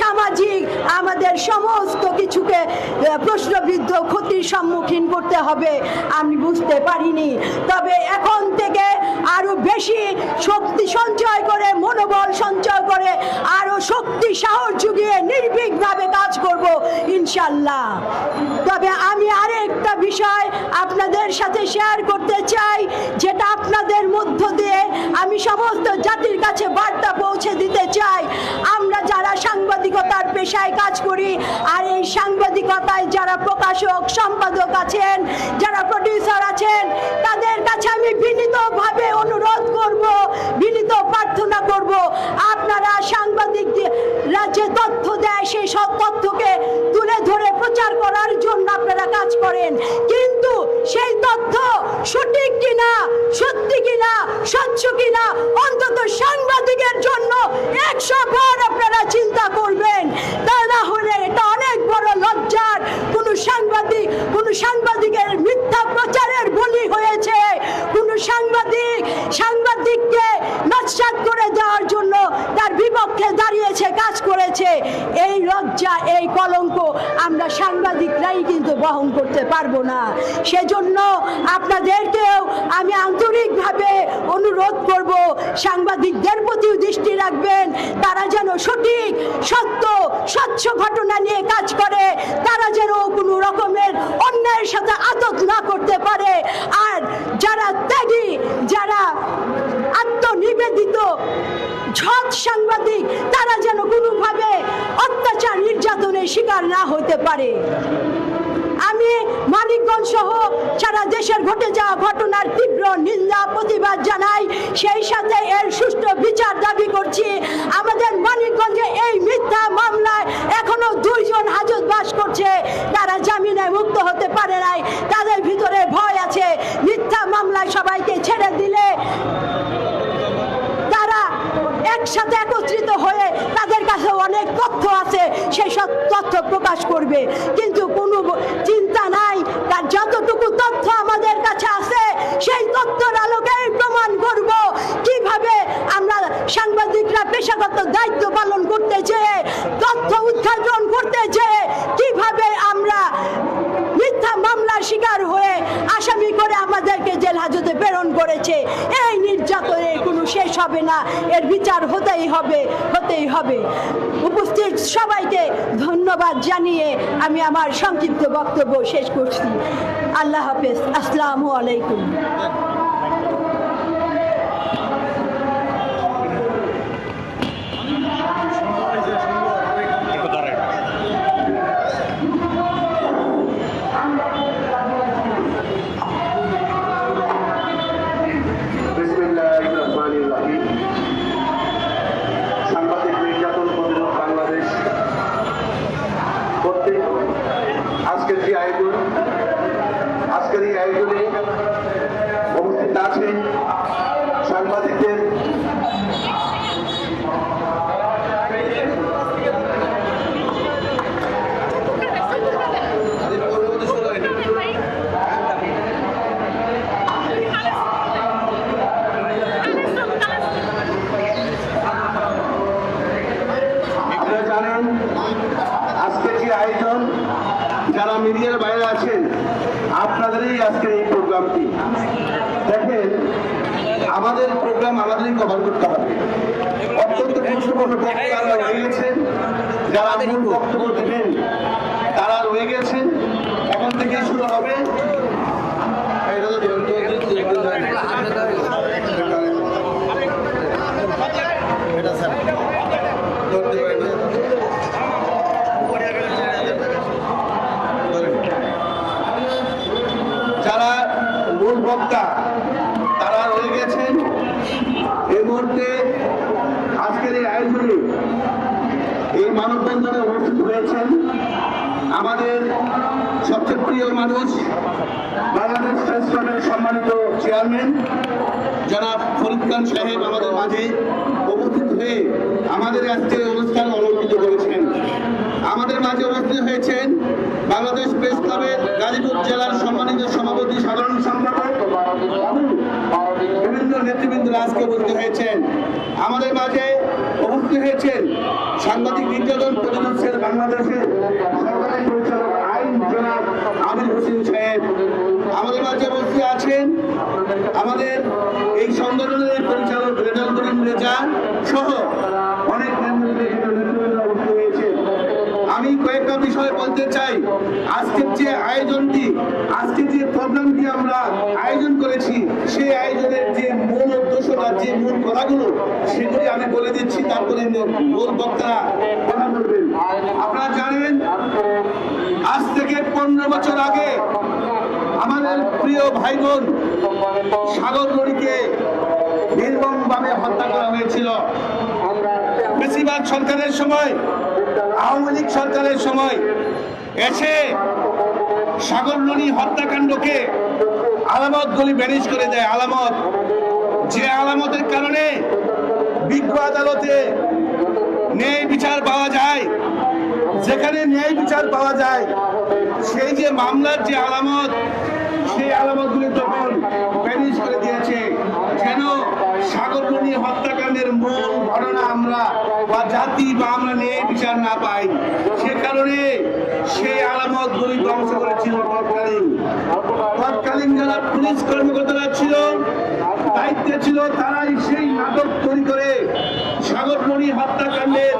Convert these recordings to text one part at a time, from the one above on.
সামাজিক আমাদের সমস্ত কিছুকে প্রশ্নবিদ্ধ ক্ষতির সম্মুখীন করতে হবে। আমি বুঝতে পারিনি। তবে এখন থেকে আরও বেশি শক্তি সঞ্চয় করে, মনোবল সঞ্চয় করে, আরও শক্তি, সাহস যুগিয়ে নির্ভীকভাবে কাজ করব ইনশাল্লাহ তবে আমি আরেকটা বিষয় আপনাদের সাথে শেয়ার করতে চাই, যেটা আপনাদের মধ্য দিয়ে আমি সমস্ত জাতির কাছে বার্তা পৌঁছে দিতে চাই। আমরা যারা সাংবাদিকতার পেশায় কাজ করি। আর এই সাংবাদিকতায় যারা প্রকাশক, সম্পাদক আছেন, যারা প্রডিউসার আছেন, তাদের কাছে আমি বিনীতভাবে অনুরোধ করব, বিনীত প্রার্থনা করব, আপনারা সাংবাদিকরা যে তথ্য দেয়, সেই সব তথ্যকে তুলে ধরে প্রচার করার জন্য আপনারা কাজ করেন। কিন্তু সেই তথ্য সঠিক কিনা, সত্যি কিনা, স্বচ্ছ কিনা, অন্তত সাংবাদিকের জন্য একশো বার আপনারা চিন্তা করবেন তা না হলে এটা অনেক বড় লজ্জার কোনো সাংবাদিক কোনো সাংবাদিকের মিথ্যা প্রচারের বলি হয়েছে। কোন সাংবাদিক সাংবাদিককে নস্বাত করে দেওয়ার জন্য তার বিপক্ষে দাঁড়িয়েছে, কাজ করেছে। এই লজ্জা, এই কলঙ্ক আমরা সাংবাদিকরাই কিন্তু বহন করতে পারব না। সেজন্য আপনাদেরকেও আমি আন্তরিকভাবে অনুরোধ করব, সাংবাদিকদের প্রতিও দৃষ্টি রাখবেন। তারা যেন সঠিক, সত্য, স্বচ্ছ ঘটনা নিয়ে কাজ করে, তারা যেন কোনো রকমের অন্যায়ের সাথে আদত না করতে পারে। আর যারা ত্যাগী যারা শিকার না হতে পারে। আমি মানিকগঞ্জ সহ সারা দেশের ঘটে যাওয়া ঘটনার তীব্র নিন্দা, প্রতিবাদ জানাই। সেই সাথে এর সুষ্ঠু বিচার দাবি করছি। আমাদের মানিকগঞ্জে এই মিথ্যা মামলায় এখনও দুইজন হাজত বাস করছে। তারা জামিনে মুক্ত হতে পারে নাই। তাদের ভিতরে ভয় আছে। মিথ্যা মামলায় সবাইকে ছেড়ে দিলে তারা একসাথে একত্রিত হয়ে তাদের কাছে অনেক তথ্য আছে সেই সব তথ্য প্রকাশ করবে। কিন্তু কোনো চিন্তা নাই। তার যতটুকু তথ্য আমাদের কাছে আছে, সেই তথ্যের আলোকে প্রমাণ করব। কীভাবে আমরা সাংবাদিকরা পেশাগত দায়িত্ব পালন করতে চেয়ে তথ্য উদ্ঘাটন করতে চেয়ে কীভাবে আমরা মিথ্যা মামলার শিকার হয়ে আসামি করে আমাদেরকে জেল হাজতে প্রেরণ করেছে এই নির্যাতনের কোনো শেষ হবে না। এর বিচার হতেই হবে হতেই হবে। উপস্থিত সবাইকে ধন্যবাদ জানিয়ে আমি আমার সংক্ষিপ্ত বক্তব্য শেষ করছি। আল্লাহ হাফেজ। আসসালামু আলাইকুম বিসমিল্লাহির রহমানির রহিম। সাংবাদিক নির্যাতন প্রতিরোধ বাংলাদেশ কর্তৃক আজকের যে আয়োজন আজকের এই আয়োজনে উপস্থিত আছেন সাংবাদিকদের জানেন আজকে যে আয়োজন যারা মিডিয়ার বাইরে আজকের এই প্রোগ্রামটি। দেখেন, আমাদের প্রোগ্রাম আমাদেরই কভার করতে হবে। অত্যন্ত গুরুত্বপূর্ণ বক্তারা রয়ে গেছেন, যারা বক্তব্য দেবেন তারা রয়ে গেছেন। এখন থেকে শুরু হবে যারা মূল বক্তা তারা রয়ে গেছেন এই মুহূর্তে আজকের এই আয়োজনে এই মানববন্ধনে উপস্থিত হয়েছেন আমাদের সবচেয়ে প্রিয় মানুষ, বাংলাদেশ প্রেস ক্লাবের সম্মানিত চেয়ারম্যান, জনাব ফরিদ খান সাহেব আমাদের মাঝে উপস্থিত হয়ে আমাদের আজকের অনুষ্ঠান অলঙ্কৃত করেছেন। আমাদের মাঝে উপস্থিত হয়েছেন বাংলাদেশ প্রেস ক্লাবের গাজীপুর জেলার সম্মানিত সভাপতি, সাধারণ সম্পাদক বিভিন্ন নেতৃবৃন্দ আজকে উপস্থিত হয়েছেন। আমাদের মাঝে উপস্থিত হয়েছেন সাংবাদিক নির্যাতন প্রতিরোধের বাংলাদেশে সরকারি পরিচালক আইন জনাব আমির হোসেন সাহেব আমাদের মাঝে বসে আছেন আমাদের এই সংগঠনের পরিচালক রেজাল করিম রেজা সহ অনেক নেতৃবৃন্দ উপস্থিত হয়েছেন আমি কয়েকটা বিষয় বলতে চাই। আজকের যে আয়োজনটি আজকে যে প্রোগ্রামটি আমরা আয়োজন করেছি, সেই আয়োজনের যে মূল উদ্দেশ্য বা যে মূল কথাগুলো, সেগুলি আমি বলে দিচ্ছি। তারপরে মূল বক্তারা বলবেন আপনারা জানেন, আজ থেকে পনেরো বছর আগে আমাদের প্রিয় ভাই বোন সাগর নদীকে নির্মমভাবে হত্যা করা হয়েছিল। বেশিরভাগ সরকারের সময়, আওয়ামী লীগ সরকারের সময় এসে সাগরননী হত্যাকাণ্ডকে আলামত গুলি ব্যানিশ করে দেয় আলামত। যে আলামতের কারণে বিজ্ঞ আদালতে ন্যায় বিচার পাওয়া যায়, যেখানে ন্যায় বিচার পাওয়া যায়, সেই যে মামলার যে আলামত, সেই আলামতগুলি তখন ব্যানিশ করে দিয়েছে যেন সাগরমণি হত্যাকাণ্ডের মূল ঘটনা আমরা বা জাতি বা আমরা ন্যায় বিচার না পাই, সে কারণে সেই আলামতগুলি ধ্বংস করেছিল তৎকালীন। তৎকালীন যারা পুলিশ কর্মকর্তারা ছিল, দায়িত্বে ছিল, তারাই সেই নাটক তৈরি করে সাগরমণি হত্যাকাণ্ডের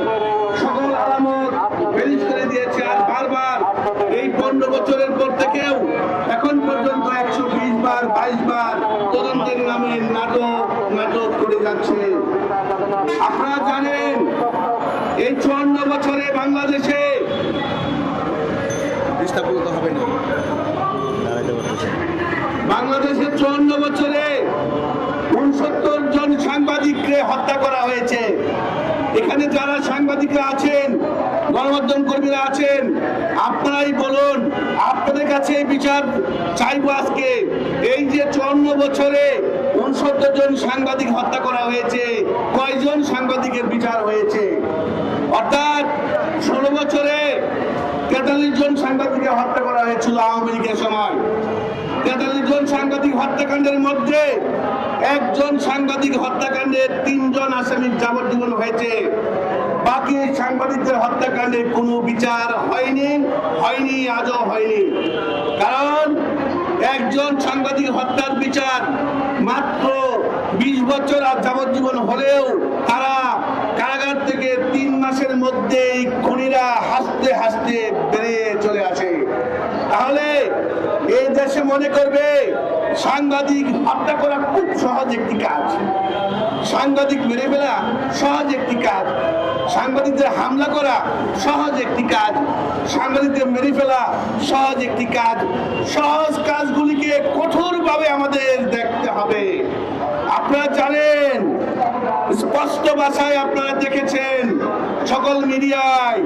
সকল আলামত বেরিজ করে দিয়েছে আর বারবার এই পনেরো বছরের পর থেকেও এখন পর্যন্ত একশো বিশ বার, বাইশ বার তদন্তের নামে নাটক নাটক করে যাচ্ছে। আপনারা জানেন এই চুয়ান্ন বছরে বাংলাদেশে ডিস্টার্ব হবে না। বাংলাদেশের চুয়ান্ন বছরে উনসত্তর জন সাংবাদিককে হত্যা করা হয়েছে। এখানে যারা সাংবাদিকরা আছেন গণমাধ্যম কর্মীরা আছেন আপনারাই বলুন আপনাদের কাছে বিচার চাইব আজকে। এই যে চুয়ান্ন বছরে উনসত্তর জন সাংবাদিক হত্যা করা হয়েছে কয়জন সাংবাদিকের বিচার হয়েছে? অর্থাৎ ষোলো বছরে তেতাল্লিশ জন সাংবাদিককে হত্যা করা হয়েছিল আওয়ামী লীগের সময়। তেতাল্লিশ জন সাংবাদিক হত্যাকাণ্ডের মধ্যে একজন সাংবাদিক হত্যাকাণ্ডের তিনজন আসামির যাবজ্জীবন হয়েছে। বাকি সাংবাদিকদের হত্যাকাণ্ডে কোনো বিচার হয়নি হয়নি, আজও হয়নি। কারণ একজন সাংবাদিক হত্যার বিচার মাত্র বিশ বছর আর যাবজ্জীবন হলেও তারা কারাগার থেকে তিন মাসের মধ্যেই খুনিরা হাসতে হাসতে বেরিয়ে চলে আসে। তাহলে এই দেশে মনে করবে সাংবাদিক হত্যা করা খুব সহজ একটি কাজ। সাংবাদিক মেরে ফেলা সহজ একটি কাজ। সাংবাদিকদের হামলা করা সহজ একটি কাজ। সাংবাদিকদের মেরে ফেলা সহজ একটি কাজ। সহজ কাজগুলিকে কঠোরভাবে আমাদের দেখতে হবে। আপনারা জানেন স্পষ্ট ভাষায় আপনারা দেখেছেন সকল মিডিয়ায়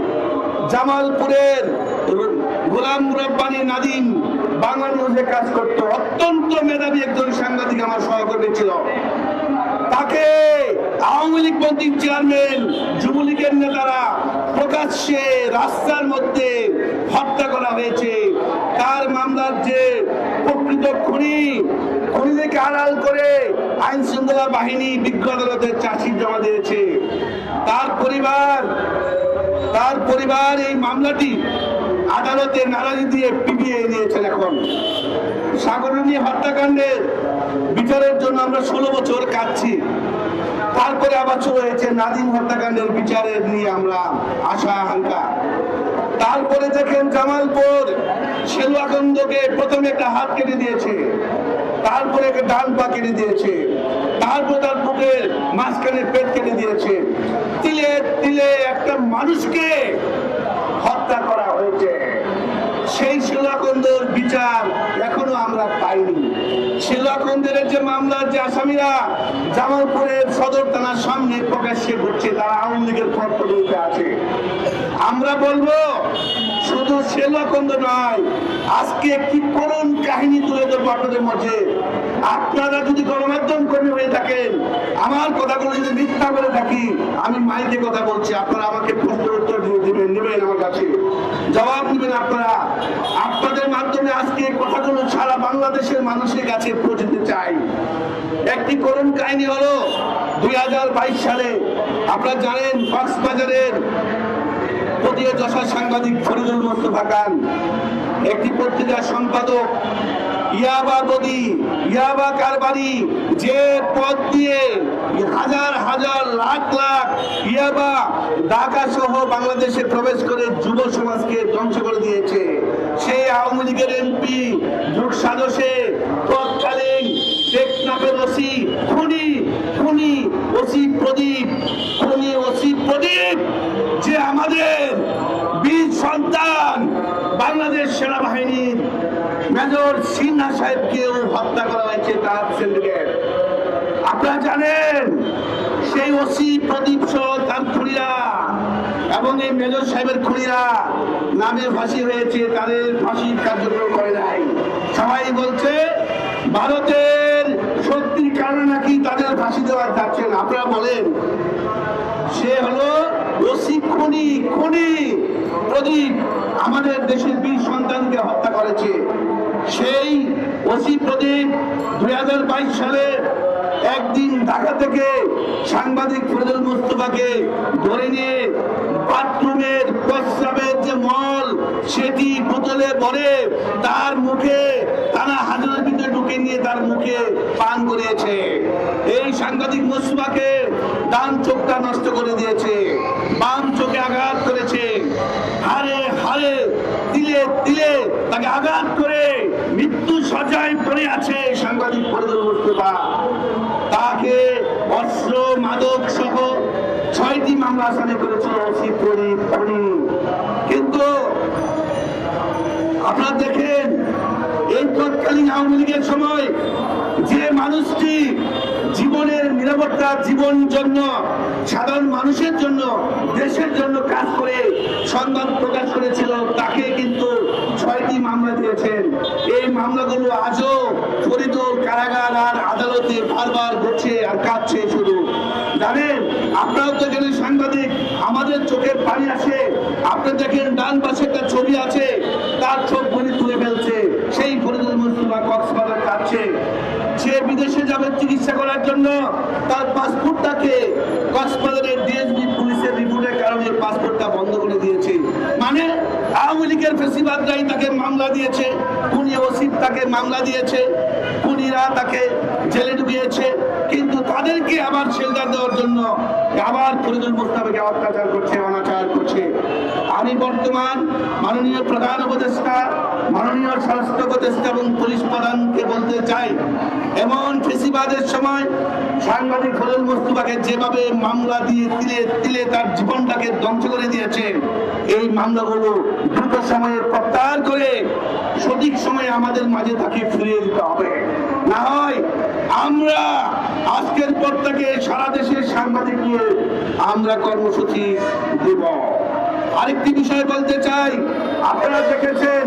জামালপুরের গোলাম মুরাব্বানি নাদিম বাংলা নিউজে কাজ করতো। অত্যন্ত মেধাবী একজন সাংবাদিক আমার সহকর্মী ছিল। তাকে আওয়ামী লীগ মন্ত্রী চেয়ারম্যান যুবলীগের নেতারা প্রকাশ্যে রাস্তার মধ্যে হত্যা করা হয়েছে। তার মামলার যে প্রকৃত খুনি খুনিদেরকে আড়াল করে আইন শৃঙ্খলা বাহিনী বিজ্ঞ আদালতের চাষি জমা দিয়েছে। তার পরিবার তার পরিবার এই মামলাটি আদালতে নারাজি দিয়ে পিবিয়ে নিয়েছেন এখন। সাগরণী হত্যাকাণ্ডের বিচারের জন্য আমরা ষোলো বছর কাটছি তারপরে আবার শুরু হয়েছে নাদিম হত্যাকাণ্ডের বিচারের নিয়ে আমরা আশা আকাঙ্ক্ষা। তারপরে দেখেন জামালপুর শেলুয়াকন্দকে প্রথমে একটা হাত কেটে দিয়েছে। তারপরে একটা ডান পা কেটে দিয়েছে। তারপর তার বুকের মাঝখানে পেট কেটে দিয়েছে। তিলে তিলে একটা মানুষকে হত্যা করা হয়েছে। সেই শিলাকন্দর বিচার এখনও আমরা পাইনি। শিলাকন্দের যে মামলার যে আসামিরা জামালপুরের সদর থানার সামনে প্রকাশ্যে ঘুরছে, তারা আওয়ামী লীগের পদ আছে। আমরা বলব, শুধু শিলাকন্দ নয়, আজকে কি করুন কাহিনী তুলে আপনাদের মধ্যে। আপনারা যদি গণমাধ্যম কর্মী হয়ে থাকেন, আমার কথাগুলো যদি মিথ্যা করে থাকি, আমি মাইকে কথা বলছি। আপনারা আমাকে প্রশ্ন উত্তর দিবেন, নেবেন আমার কাছে। জবাব দিবেন আপনারা। আপনাদের মাধ্যমে আজকে এই কথাগুলো সারা বাংলাদেশের মানুষের কাছে পৌঁছতে চাই। একটি করুণ কাহিনী হলো, দুই হাজার বাইশ সালে, আপনারা জানেন কক্সবাজারের প্রতিও দশা সাংবাদিক ফরিদুল মোস্তফা খান, একটি পত্রিকার সম্পাদক। ইয়াবা নদী ইয়াবা কারবারি, যে পথ দিয়ে হাজার হাজার লাখ লাখ ইয়াবা ঢাকা সহ বাংলাদেশে প্রবেশ করে যুব সমাজকে ধ্বংস করে দিয়েছে। সেই আওয়ামী লীগের এমপি যুগ সাজসে তৎকালীন টেকনাফের ওসি, খুনি খুনি ওসি প্রদীপ, খুনি ওসি প্রদীপ, যে আমাদের বীর সন্তান বাংলাদেশ সেনাবাহিনীর মেজর সিনহা সাহেবকেও হত্যা করা হয়েছে তার সিন্ডিকেট আপনারা জানেন, সেই ওসি প্রদীপ সহ তার খুনিরা এবং এই মেজর সাহেবের খুনিরা নামে ফাঁসি হয়েছে, তাদের ফাঁসির কার্যক্রম করে নাই। সবাই বলছে, ভারতের শক্তির কারণে নাকি তাদের ফাঁসি দেওয়া যাচ্ছে না। আপনারা বলেন, সে হলো ওসি খুনি খুনি প্রদীপ। আমাদের দেশের বীর সন্তানকে হত্যা করেছে। ওসি প্রদীপ দুই হাজার বাইশ সালে একদিন ঢাকা থেকে সাংবাদিক ফজল মুস্তফাকে ধরে নিয়ে বাথরুমের প্রস্রাবের যে মল, সেটি বোতলে ভরে তার মুখে টানা হাজারের ভিতরে ঢুকে নিয়ে তার মুখে পান করিয়েছে। এই সাংবাদিক মুস্তফাকে ডান চোখটা নষ্ট করে দিয়েছে, বাম চোখে আঘাত করেছে। হারে হারে, তিলে তিলে তাকে আঘাত করে মৃত্যু সজায় পড়ে আছে সাংবাদিক ফরিদুল তাকে অস্ত্র, মাদক সহ ছয়টি মামলা আসামি করেছিল ওসি কিন্তু আপনারা দেখেন, এই তৎকালীন আওয়ামী লীগের সময় যে মানুষটি জীবনের নিরাপত্তা, জীবন জন্য সাধারণ মানুষের জন্য, দেশের জন্য কাজ করে সংবাদ প্রকাশ করেছিল, তাকে কিন্তু ছয়টি মামলা দিয়েছেন। এই মামলাগুলো আজও ফরিদুল কারাগার আর আদালতে বারবার ঘটছে আর কাঁদছে শুধু। জানেন, আপনারাও তো এখানে সাংবাদিক, আমাদের চোখের পানি আসে, আপনার দেখেন ডান পাশে একটা ছবি আছে, তার চোখ গুলি তুলে ফেলছে সেই ফরিদুল মুস্তফা কক্সবাজার কাটছে সে বিদেশে যাবে চিকিৎসা করার জন্য, তার পাসপোর্টটাকে কক্সবাজারের ডিএসবি পুলিশের রিপোর্টের কারণে পাসপোর্টটা বন্ধ করে দিয়েছে। মানে আওয়ামী লীগের ফেসিবাদরাই তাকে মামলা দিয়েছে, খুনি ওসিফ তাকে মামলা দিয়েছে, খুনিরা তাকে জেলে ঢুকিয়েছে কিন্তু তাদেরকে আবার শেল্টার দেওয়ার জন্য আবার ফরিদুল মুস্তাফাকে অত্যাচার করছে, অনাচার করছে। আমি বর্তমান মাননীয় প্রধান উপদেষ্টা, মাননীয় স্বাস্থ্য উপদেষ্টা এবং পুলিশ প্রধানকে বলতে চাই এমন ফেসিবাদের সময় সাংবাদিক ফজল মুস্তফাকে যেভাবে মামলা দিয়ে তিলে তিলে তার জীবনটাকে ধ্বংস করে দিয়েছে, এই মামলাগুলো দ্রুত সময়ে প্রত্যাহার করে সঠিক সময়ে আমাদের মাঝে তাকে ফিরিয়ে দিতে হবে। না হয় আমরা আজকের পর থেকে সারা দেশের সাংবাদিক নিয়ে আমরা কর্মসূচি দেব। আরেকটি বিষয় বলতে চাই, আপনারা দেখেছেন